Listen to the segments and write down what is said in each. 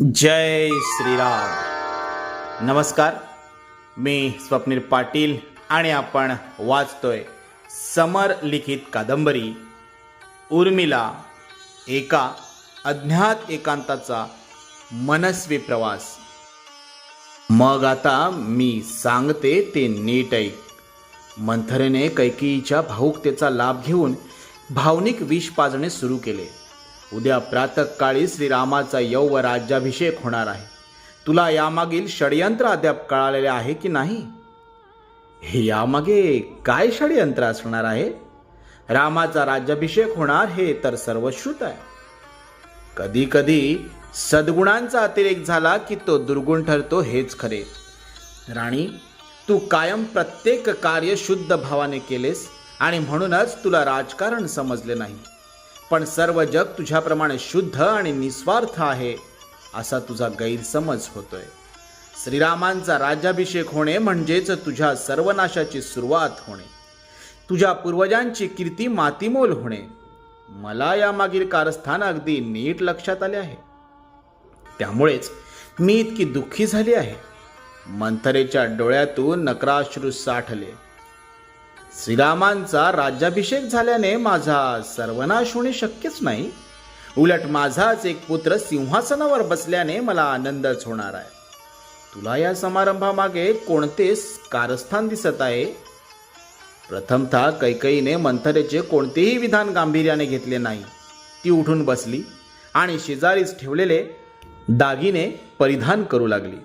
जय श्रीराम. नमस्कार. मी स्वप्नील पाटील आणि आपण वाचतोय समर लिखित कादंबरी उर्मिला एका अज्ञात एकांताचा मनस्वी प्रवास. मग आता मी सांगते ते नीट ऐक. मंथरेने कैकेयीच्या भावुकतेचा लाभ घेऊन भावनिक विष पाजणे सुरू केले. उद्या प्रातःकाळी श्रीरामाचा यौव राज्याभिषेक होणार आहे. तुला यामागील षडयंत्र अद्याप कळालेले आहे की नाही? हे यामागे काय षडयंत्र असणार आहे? रामाचा राज्याभिषेक होणार हे तर सर्वश्रुत आहे. कधी कधी सद्गुणांचा अतिरेक झाला की तो दुर्गुण ठरतो हेच खरे. राणी तू कायम प्रत्येक कार्य शुद्ध भावाने केलेस आणि म्हणूनच तुला राजकारण समजले नाही. पण सर्व जग तुझ्याप्रमाणे शुद्ध आणि निस्वार्थ आहे असा तुझा गैरसमज होतोय. श्रीरामांचा राज्याभिषेक होणे म्हणजेच तुझ्या सर्वनाशाची सुरुवात होणे तुझ्या पूर्वजांची कीर्ती मातीमोल होणे मला यामागील कारस्थान अगदी नीट लक्षात आले आहे. त्यामुळेच मी इतकी दुःखी झाली आहे. मंथरेच्या डोळ्यातून नकराश्रू साठले. श्रीरामांचा राज्याभिषेक झाल्याने माझा सर्वनाश होणे शक्यच नाही. उलट माझाच एक पुत्र सिंहासनावर बसल्याने मला आनंदच होणार आहे. तुला या समारंभामागे कोणते कारस्थान दिसत आहे? प्रथमतः कैकईने मंथरेचे कोणतेही विधान गांभीर्याने घेतले नाही. ती उठून बसली आणि शेजारीच ठेवलेले दागिने परिधान करू लागली.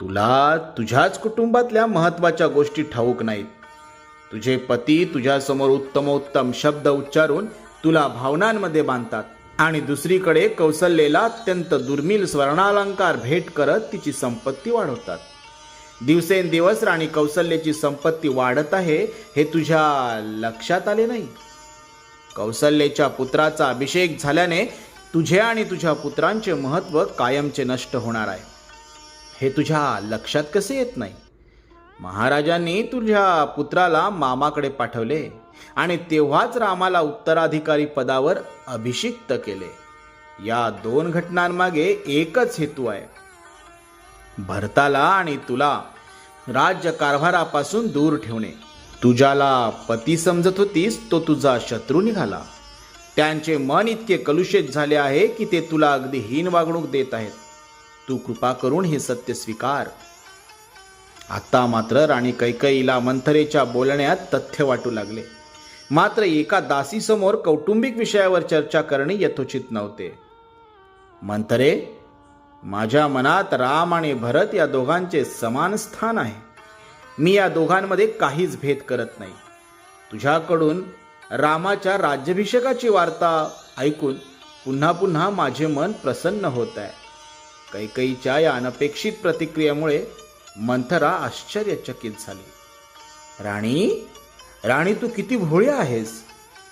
तुला तुझ्याच कुटुंबातल्या महत्त्वाच्या गोष्टी ठाऊक नाहीत. तुझे पती तुझ्यासमोर उत्तमोत्तम शब्द उच्चारून तुला भावनांमध्ये बांधतात. आणि दुसरीकडे कौशल्येला अत्यंत दुर्मिळ स्वर्णालंकार भेट करत तिची संपत्ती वाढवतात. दिवसेंदिवस राणी कौशल्याची संपत्ती वाढत आहे हे तुझ्या लक्षात आले नाही? कौसल्याच्या पुत्राचा अभिषेक झाल्याने तुझे आणि तुझ्या पुत्रांचे महत्त्व कायमचे नष्ट होणार आहे. हे तुझ्या लक्षात कसे येत नाही? महाराजांनी तुझ्या पुत्राला मामाकडे पाठवले आणि तेव्हाच रामाला उत्तराधिकारी पदावर अभिषिक्त केले. या दोन घटनांमागे एकच हेतू आहे. भरताला आणि तुला राज्य कारभारापासून दूर ठेवणे. तुझ्याला पती समजत होतीस तो तुझा शत्रू निघाला. त्यांचे मन इतके कलुषित झाले आहे की ते तुला अगदी हीन वागणूक देत आहेत. तू कृपा करून हे सत्य स्वीकार. आता मात्र राणी कैकईला मंथरेच्या बोलण्यात तथ्य वाटू लागले. मात्र एका दासीसमोर कौटुंबिक विषयावर चर्चा करणे यथोचित नव्हते. मंथरे माझ्या मनात राम आणि भरत या दोघांचे समान स्थान आहे. मी या दोघांमध्ये काहीच भेद करत नाही. तुझ्याकडून रामाच्या राज्याभिषेकाची वार्ता ऐकून पुन्हा पुन्हा माझे मन प्रसन्न होत आहे. कैकईच्या या अनपेक्षित प्रतिक्रियेमुळे मंथरा आश्चर्यचकित झाली. राणी राणी तू किती भोळी आहेस?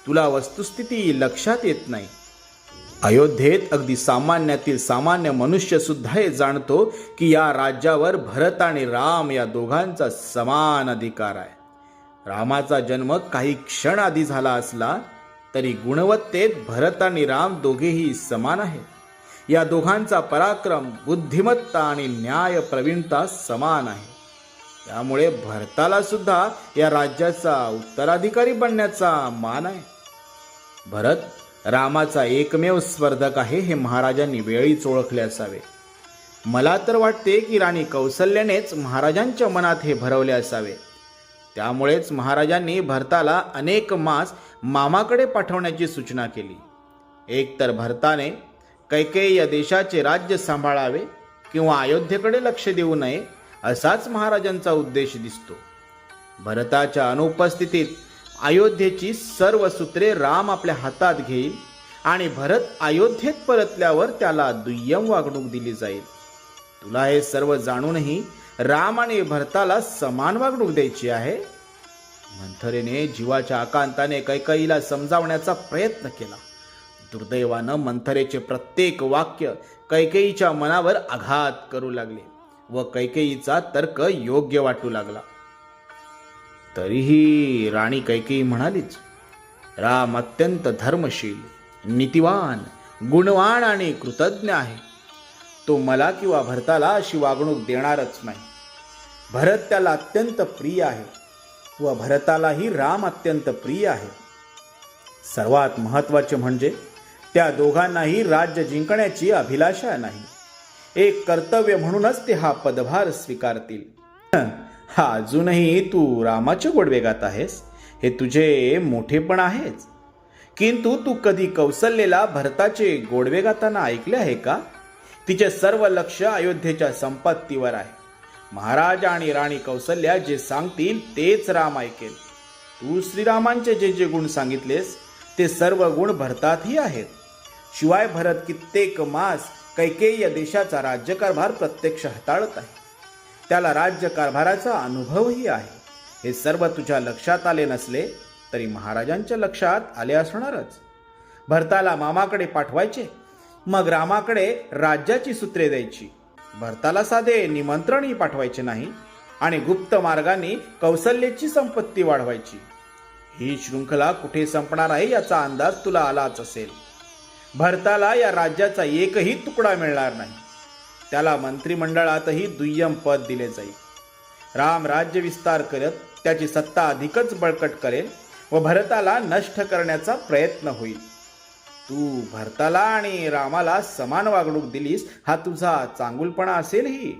तुला वस्तुस्थिती लक्षात येत नाही. अयोध्येत अगदी सामान्यातील सामान्य मनुष्य सुद्धा हे जाणतो की या राज्यावर भरत आणि राम या दोघांचा समान अधिकार आहे. रामाचा जन्म काही क्षण आधी झाला असला तरी गुणवत्तेत भरत आणि राम दोघेही समान आहेत. या दोघांचा पराक्रम बुद्धिमत्ता आणि न्याय प्रवीणता समान आहे. त्यामुळे भरताला सुद्धा या राज्याचा उत्तराधिकारी बनण्याचा मान आहे. भरत रामाचा एकमेव स्पर्धक आहे हे महाराजांनी वेळीच ओळखले असावे. मला तर वाटते की राणी कौशल्यानेच महाराजांच्या मनात हे भरवले असावे. त्यामुळेच महाराजांनी भरताला अनेक मास मामाकडे पाठवण्याची सूचना केली. एक तर भरताने कैकेय या देशाचे राज्य सांभाळावे किंवा अयोध्येकडे लक्ष देऊ नये असाच महाराजांचा उद्देश दिसतो. भरताच्या अनुपस्थितीत अयोध्येची सर्व सूत्रे राम आपल्या हातात घेईल आणि भरत अयोध्येत परतल्यावर त्याला दुय्यम वागणूक दिली जाईल. तुला हे सर्व जाणूनही राम आणि भरताला समान वागणूक द्यायची आहे? मंथरेने जीवाच्या आकांताने कैकईला समजावण्याचा प्रयत्न केला. दुर्दैवानं मंथरेचे प्रत्येक वाक्य कैकेयीच्या मनावर आघात करू लागले व कैकेयीचा तर्क योग्य वाटू लागला. तरीही राणी कैकेयी म्हणालीच राम अत्यंत धर्मशील नीतिवान गुणवान आणि कृतज्ञ आहे. तो मला किंवा भरताला अशी वागणूक देणारच नाही. भरत त्याला अत्यंत प्रिय आहे व भरतालाही राम अत्यंत प्रिय आहे. सर्वात महत्त्वाचे म्हणजे त्या दोघांनाही राज्य जिंकण्याची अभिलाषा नाही. एक कर्तव्य म्हणूनच ते हा पदभार स्वीकारतील. हा अजूनही तू रामाचे गोडवे गात आहेस. हे तुझे मोठेपण आहेच. किंतु तू कधी कौसल्येला भरताचे गोडवे गाताना ऐकले आहे का? तिचे सर्व लक्ष अयोध्येच्या संपत्तीवर आहे. महाराज आणि राणी कौसल्या जे सांगतील तेच राम ऐकेल. तू श्रीरामांचे जे जे गुण सांगितलेस ते सर्व गुण भरतातही आहेत. शिवाय भरत कित्येक मास कैकेय देशाचा राज्यकारभार प्रत्यक्ष हाताळत आहे. त्याला राज्यकारभाराचा अनुभवही आहे. हे सर्व तुझ्या लक्षात आले नसले तरी महाराजांच्या लक्षात आले असणारच. भरताला मामाकडे पाठवायचे मग रामाकडे राज्याची सूत्रे द्यायची. भरताला साधे निमंत्रणही पाठवायचे नाही आणि गुप्त मार्गाने कौशल्याची संपत्ती वाढवायची. ही शृंखला कुठे संपणार आहे याचा अंदाज तुला आलाच असेल. भरताला या राज्याचा एकही तुकडा मिळणार नाही. त्याला मंत्रिमंडळातही दुय्यम पद दिले जाईल. राम राज्य विस्तार करत त्याची सत्ता अधिकच बळकट करेल व भरताला नष्ट करण्याचा प्रयत्न होईल. तू भरताला आणि रामाला समान वागणूक दिलीस हा तुझा चांगुलपणा असेलही.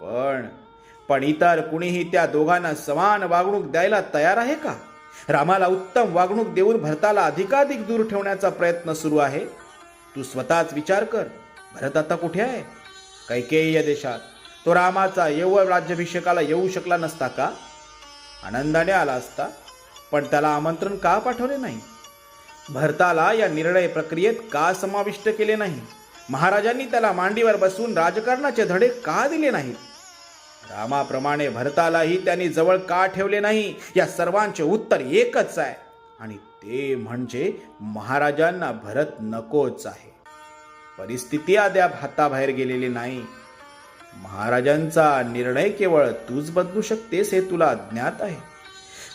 पण पण इतर कुणीही त्या दोघांना समान वागणूक द्यायला तयार आहे का? रामाला उत्तम वागणूक देऊन भरताला अधिकाधिक दूर ठेवण्याचा प्रयत्न सुरू आहे. तू स्वतःच विचार कर. भरत आता कुठे आहे? कैकेय्य देशात. तो रामाचा येव राज्याभिषेकाला येऊ शकला नसता का? आनंदाने आला असता पण त्याला आमंत्रण का पाठवले नाही? भरताला या निर्णय प्रक्रियेत का समाविष्ट केले नाही? महाराजांनी त्याला मांडीवर बसून राजकारणाचे धडे का दिले नाहीत? रामाप्रमाणे भरतालाही त्यांनी जवळ का ठेवले नाही? या सर्वांचे उत्तर एकच आहे. आणि ते म्हणजे महाराजांना भरत नकोच आहे. परिस्थिती अद्याप हाताबाहेर गेलेली नाही. महाराजांचा निर्णय केवळ तूच बदलू शकतेस हे तुला ज्ञात आहे.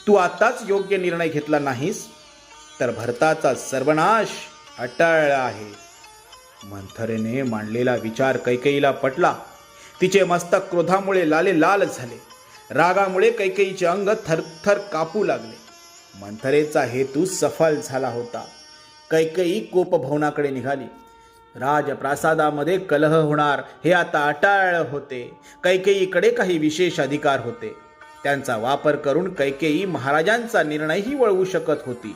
तू आताच योग्य निर्णय घेतला नाहीस तर भरताचा सर्वनाश अटळ आहे. मंथरेने मांडलेला विचार कैकेयीला पटला. तिचे मस्तक क्रोधामुळे लाले लाल झाले. रागामुळे कैकेयीचे अंग थरथर कापू लागले. मंथरेचा हेतू सफल झाला होता. कैकेयी कोपभवनाकडे निघाली. राजप्रासादामध्ये कलह होणार हे आता अटाळ होते. कैकेयीकडे काही विशेष अधिकार होते. त्यांचा वापर करून कैकेयी महाराजांचा निर्णयही वळवू शकत होती.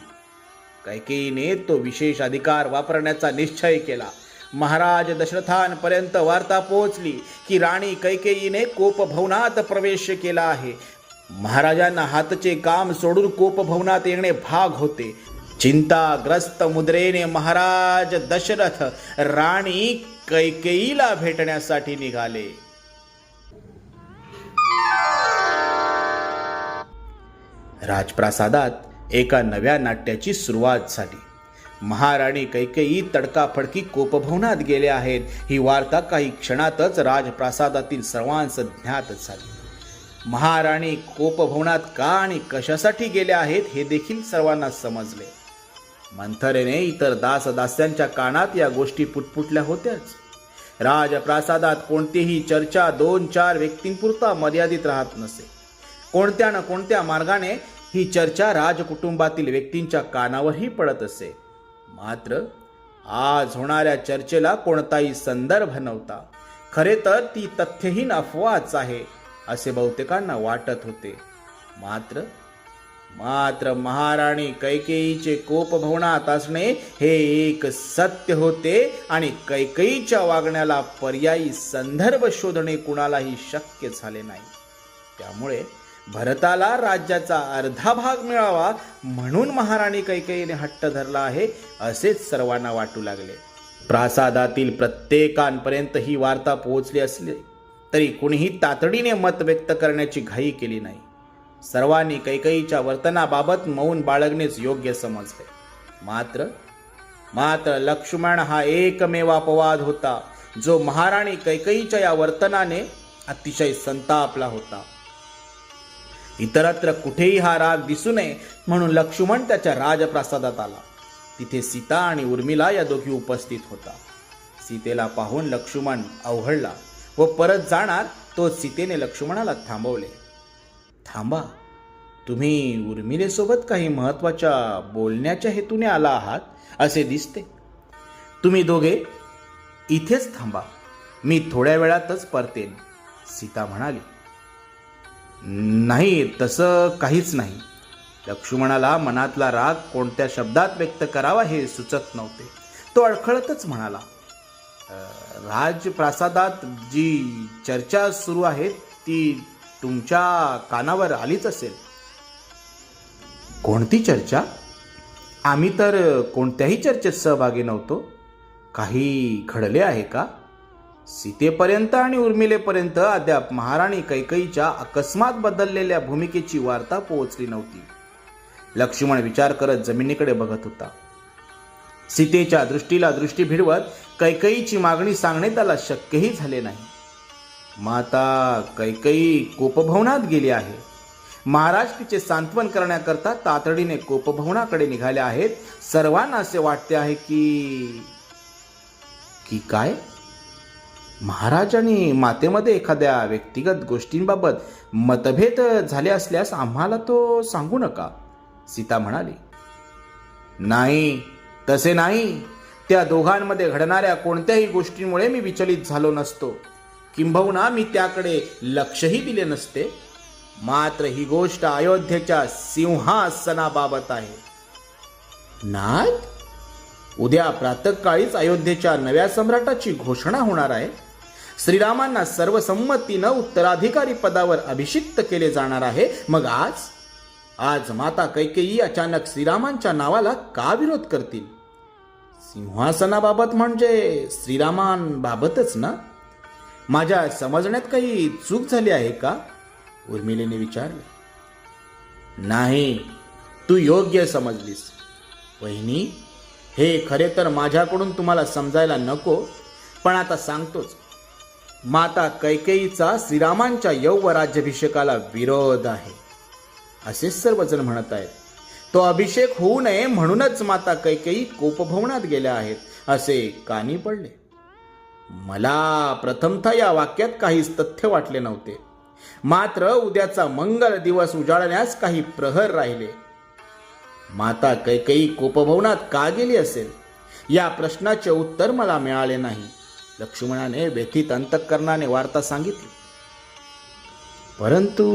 कैकेयीने तो विशेष अधिकार वापरण्याचा निश्चय केला. महाराज दशरथांपर्यंत वार्ता पोहोचली की राणी कैकेयीने कोपभवनात प्रवेश केला आहे. महाराजांना हातचे काम सोडून कोपभवनात येणे भाग होते. चिंताग्रस्त मुद्रेने महाराज दशरथ राणी कैकेयीला भेटण्यासाठी निघाले. राजप्रासादात एका नव्या नाट्याची सुरुवात झाली. महाराणी कैकेयी तडकाफडकी कोपभवनात गेले आहेत. ही वार्ता काही क्षणातच राजप्रासादातील सर्वांस ज्ञात झाली. महाराणी कोपभवनात का आणि कशासाठी गेल्या आहेत हे देखील सर्वांना समजले. मंथरेने इतर दासदास्यांच्या कानात या गोष्टी पुटपुटल्या होत्याच. राजप्रासादात कोणतीही चर्चा दोन चार व्यक्तींपुरता मर्यादित राहत नसे. कोणत्या ना कोणत्या मार्गाने ही चर्चा राजकुटुंबातील व्यक्तींच्या कानावरही पडत असे. मात्र आज होणाऱ्या चर्चेला कोणताही संदर्भ नव्हता. खरे तर ती तथ्यहीन अफवाच आहे. असे बहुतेकांना वाटत होते. मात्र मात्र महाराणी कैकेयीचे कोपभवनात असणे हे एक सत्य होते आणि कैकेयीच्या वागण्याला पर्यायी संदर्भ शोधणे कुणालाही शक्य झाले नाही. त्यामुळे भरताला राज्याचा अर्धा भाग मिळावा म्हणून महाराणी कैकेयीने हट्ट धरला आहे असेच सर्वांना वाटू लागले. प्रासादातील प्रत्येकांपर्यंत ही वार्ता पोहोचली असली तरी कुणीही तातडीने मत व्यक्त करण्याची घाई केली नाही. सर्वांनी कैकईच्या वर्तनाबाबत मौन बाळगणेच योग्य समजले. मात्र मात्र लक्ष्मण हा एकमेव अपवाद होता जो महाराणी कैकईच्या या वर्तनाने अतिशय संतापला होता. इतरत्र कुठेही हा राग दिसू नये म्हणून लक्ष्मण त्याच्या राजप्रासादात आला. तिथे सीता आणि उर्मिला या दोघी उपस्थित होता. सीतेला पाहून लक्ष्मण अवघडला. व परत जाणार तो सीतेने लक्ष्मणाला थांबवले. थांबा तुम्ही उर्मिलेसोबत काही महत्त्वाच्या बोलण्याच्या हेतूने आला आहात असे दिसते. तुम्ही दोघे इथेच थांबा मी थोड्या वेळातच परतेन सीता म्हणाली. नाही तसं काहीच नाही. लक्ष्मणाला मनातला राग कोणत्या शब्दात व्यक्त करावा हे सुचत नव्हते. तो अडखळतच म्हणाला राजप्रासादात जी चर्चा सुरू आहे ती तुमच्या कानावर आलीच असेल. कोणती चर्चा? आम्ही तर कोणत्याही चर्चेत सहभागी नव्हतो. काही घडले आहे का? सीतेपर्यंत आणि उर्मिलेपर्यंत अद्याप महाराणी कैकईच्या अकस्मात बदललेल्या भूमिकेची वार्ता पोहोचली नव्हती. लक्ष्मण विचार करत जमिनीकडे बघत होता. सीतेच्या दृष्टीला दृष्टी भिडवत कैकईची मागणी सांगणे त्याला शक्यही झाले नाही. माता कैकई कोपभवनात गेली आहे. महाराज तिचे सांत्वन करण्याकरता तातडीने कोपभवनाकडे निघाले आहेत. सर्वांना असे वाटते आहे की की काय? महाराज आणि मातेमध्ये एखाद्या व्यक्तिगत गोष्टींबाबत मतभेद झाले असल्यास आम्हाला तो सांगू नका सीता म्हणाली. नाही तसे नाही त्या दोघांमध्ये घडणाऱ्या कोणत्याही गोष्टींमुळे मी विचलित झालो नसतो. किंबहुना मी त्याकडे लक्षही दिले नसते. मात्र ही गोष्ट अयोध्येच्या सिंहासनाबाबत आहे. नाथ? उद्या प्रातकाळीच अयोध्येच्या नव्या सम्राटाची घोषणा होणार आहे. श्रीरामांना सर्वसंमतीनं उत्तराधिकारी पदावर अभिषिक्त केले जाणार आहे. मग आज? आज माता कैकेयी अचानक श्रीरामांच्या नावाला का विरोध करतील? सिंहासनाबाबत म्हणजे श्रीरामांबाबतच ना? माझ्या समजण्यात काही चूक झाली आहे का? उर्मिलेने विचारले. नाही तू योग्य समजलीस. वहिनी हे खरे तर माझ्याकडून तुम्हाला समजायला नको पण आता सांगतोच. माता कैकेयीचा श्रीरामांच्या यौव राज्याभिषेकाला विरोध आहे. असे सर्वजण म्हणत आहेत. तो अभिषेक होऊ नये म्हणूनच माता कैकेयी कोपभवनात गेल्या आहेत असे कानी पडले. मला प्रथमतः या वाक्यात काहीच तथ्य वाटले नव्हते. मात्र उद्याचा मंगल दिवस उजाळण्यास काही प्रहर राहिले. माता कैकेयी कोपभवनात का गेली असेल? या प्रश्नाचे उत्तर मला मिळाले नाही. लक्ष्मणाने व्यथित अंतःकरणाने वार्ता सांगितली. परंतु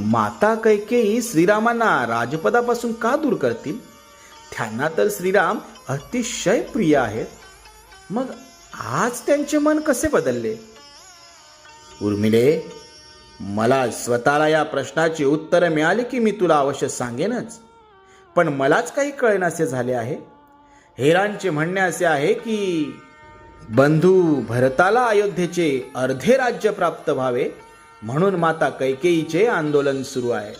माता कैकेयी श्रीरामांना राजपदापासून का दूर करतील? त्यांना तर श्रीराम अतिशय प्रिय आहेत. मग आज त्यांचे मन कसे बदलले? उर्मिले मला स्वतःला या प्रश्नाची उत्तरं मिळाली की मी तुला अवश्य सांगेनच. पण मलाच काही कळेनासे झाले आहे. हेरांचे म्हणणे असे आहे की बंधू भरताला अयोध्येचे अर्धे राज्य प्राप्त व्हावे म्हणून माता कैकेयीचे आंदोलन सुरू आहे.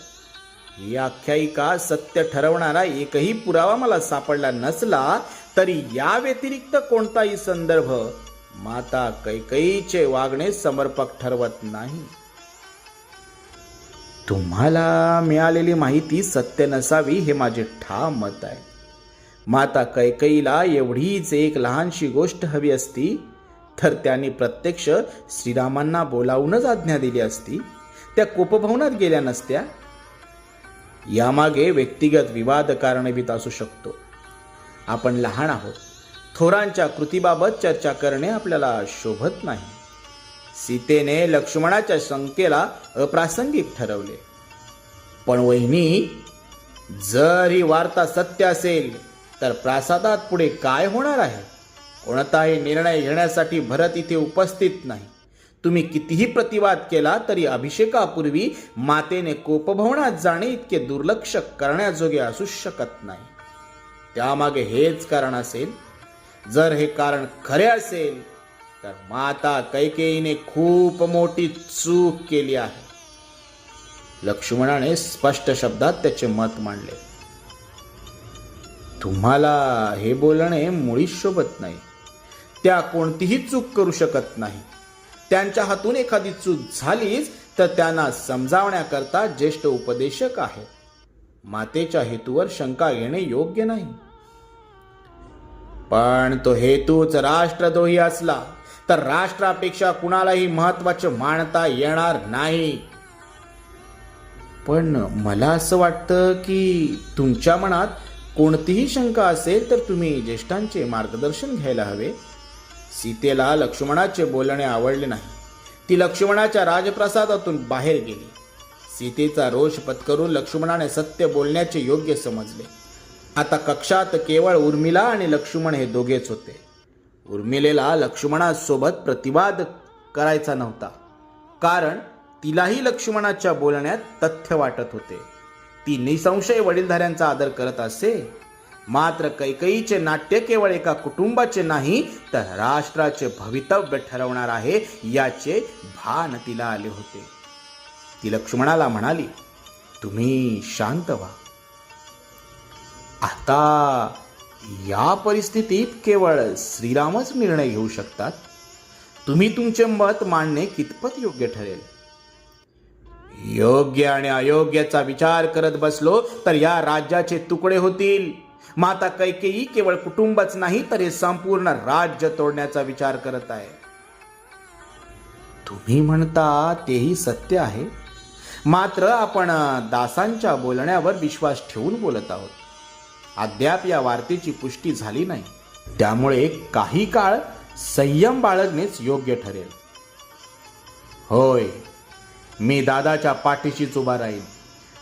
ही आख्यायिका सत्य ठरवणारा एकही पुरावा मला सापडला नसला तरी या व्यतिरिक्त कोणताही संदर्भ माता कैकेयीचे वागणे समर्पक ठरवत नाही. तुम्हाला मिळालेली माहिती सत्य नसावी हे माझे ठाम मत आहे. माता कैकईला एवढीच एक लहानशी गोष्ट हवी असती तर त्यांनी प्रत्यक्ष श्रीरामांना बोलावूनच आज्ञा दिली असती. त्या कोपभवनात गेल्या नसत्या. यामागे व्यक्तिगत विवाद कारणीभूत असू शकतो. आपण लहान आहोत. थोरांच्या कृतीबाबत चर्चा करणे आपल्याला शोभत नाही. सीतेने लक्ष्मणाच्या शंकेला अप्रासंगिक ठरवले. पण वहिनी जर ही वार्ता सत्य असेल तर प्रासादात पुढे काय होणार आहे? कोणताही निर्णय घेण्यासाठी भरत इथे उपस्थित नाही. तुम्ही कितीही प्रतिवाद केला तरी अभिषेकापूर्वी मातेने कोपभवनात जाणे इतके दुर्लक्ष करण्याजोगे असू शकत नाही. त्यामागे हेच कारण असेल जर हे कारण खरे असेल तर माता कैकेयीने खूप मोठी चूक केली आहे. लक्ष्मणाने स्पष्ट शब्दात त्याचे मत मांडले. तुम्हाला हे बोलणे मुळीच शोभत नाही. त्या कोणतीही चूक करू शकत नाही. त्यांच्या हातून एखादी चूक झालीच तर त्यांना समजावण्याकरता ज्येष्ठ उपदेशक आहे. मातेच्या हेतूवर शंका घेणे योग्य नाही. पण तो हेतूच राष्ट्रद्रोही असला तर राष्ट्रापेक्षा कुणालाही महत्त्वाचे मानता येणार नाही. पण मला असं वाटतं की तुमच्या मनात कोणतीही शंका असेल तर तुम्ही ज्येष्ठांचे मार्गदर्शन घ्यायला हवे. सीतेला लक्ष्मणाचे बोलणे आवडले नाही. ती लक्ष्मणाच्या राजप्रसादातून बाहेर गेली. सीतेचा रोष पत्करून लक्ष्मणाने सत्य बोलण्याचे योग्य समजले. आता कक्षात केवळ उर्मिला आणि लक्ष्मण हे दोघेच होते. उर्मिलेला लक्ष्मणासोबत प्रतिवाद करायचा नव्हता. कारण तिलाही लक्ष्मणाच्या बोलण्यात तथ्य वाटत होते. ती निसंशय वडीलधाऱ्यांचा आदर करत असे मात्र कैकईचे नाट्य केवळ एका कुटुंबाचे नाही तर राष्ट्राचे भवितव्य ठरवणार आहे याचे भान तिला आले होते. ती लक्ष्मणाला म्हणाली तुम्ही शांत व्हा. आता या परिस्थितीत केवळ श्रीरामच निर्णय घेऊ शकतात. तुम्ही तुमचे मत मांडणे कितपत योग्य ठरेल? योग्य आणि अयोग्याचा विचार करत बसलो तर या राज्याचे तुकडे होतील. माता कैकेयी केवळ कुटुंबच नाही तर हे संपूर्ण राज्य तोडण्याचा विचार करत आहे. तुम्ही म्हणता तेही सत्य आहे. मात्र आपण दासांच्या बोलण्यावर विश्वास ठेवून बोलत आहोत. अद्याप या वार्तेची पुष्टी झाली नाही. त्यामुळे काही काळ संयम बाळगणेच योग्य ठरेल. होय मी दादाच्या पाठीशीच उभा राहील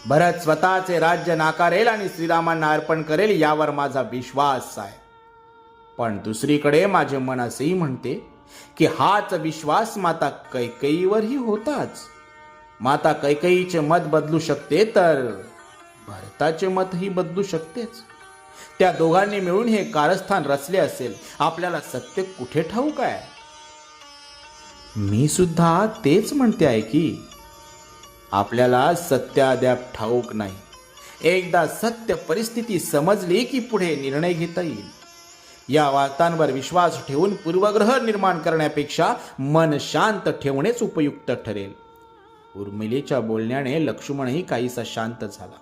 भरत स्वतःचे राज्य नाकारेल आणि श्रीरामांना अर्पण करेल यावर माझा विश्वास आहे. पण दुसरीकडे माझे मन असेही म्हणते की हाच विश्वास माता कैकईवरही होताच. माता कैकईचे मत बदलू शकते तर भरताचे मतही बदलू शकतेच. त्या दोघांनी मिळून हे कारस्थान रचले असेल आपल्याला सत्य कुठे ठाऊक आहे? मी सुद्धा तेच म्हणते आहे की आपल्याला सत्य अद्याप ठाऊक नाही. एकदा सत्य परिस्थिती समजली की पुढे निर्णय घेता येईल. या वार्तांवर विश्वास ठेवून पूर्वग्रह निर्माण करण्यापेक्षा मन शांत ठेवणेच उपयुक्त ठरेल. उर्मिलेच्या बोलण्याने लक्ष्मणही काहीसा शांत झाला.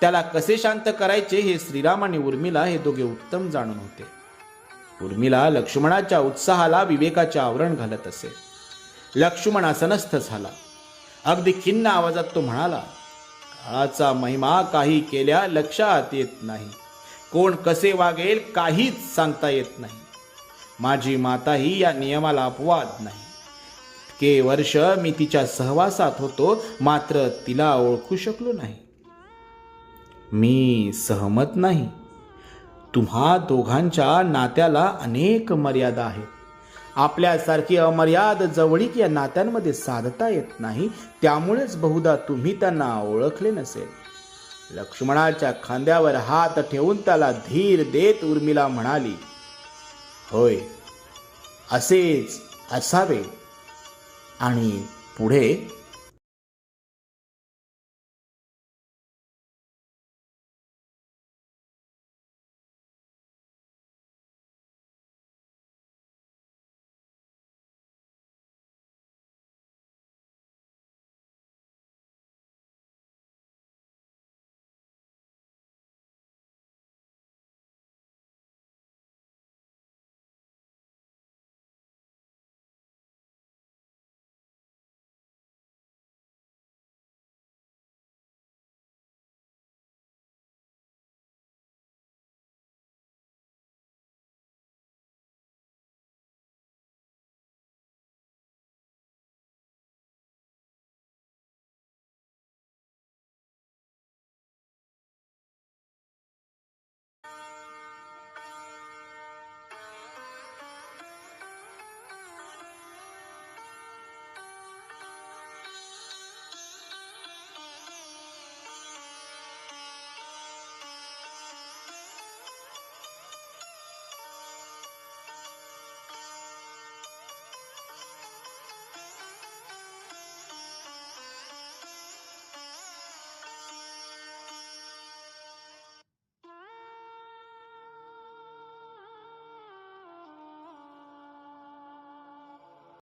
त्याला कसे शांत करायचे हे श्रीराम आणि उर्मिला हे दोघे उत्तम जाणून होते. उर्मिला लक्ष्मणाच्या उत्साहाला विवेकाचे आवरण घालत असे. लक्ष्मण असनस्थ झाला. अगदी खिन्न आवाजात तो म्हणाला काळाचा महिमा काही केल्या लक्षात येत नाही. कोण कसे वागेल काहीच सांगता येत नाही. माझी माताही या नियमाला अपवाद नाही. के वर्ष मी तिच्या सहवासात होतो मात्र तिला ओळखू शकलो नाही. मी सहमत नाही. तुम्हा दोघांच्या नात्याला अनेक मर्यादा आहेत. आपल्यासारखी अमर्याद जवळीक या नात्यांमध्ये साधता येत नाही. त्यामुळेच बहुधा तुम्ही त्यांना ओळखले नसेल. लक्ष्मणाच्या खांद्यावर हात ठेवून त्याला धीर देत उर्मिला म्हणाली होय असेच असावे. आणि पुढे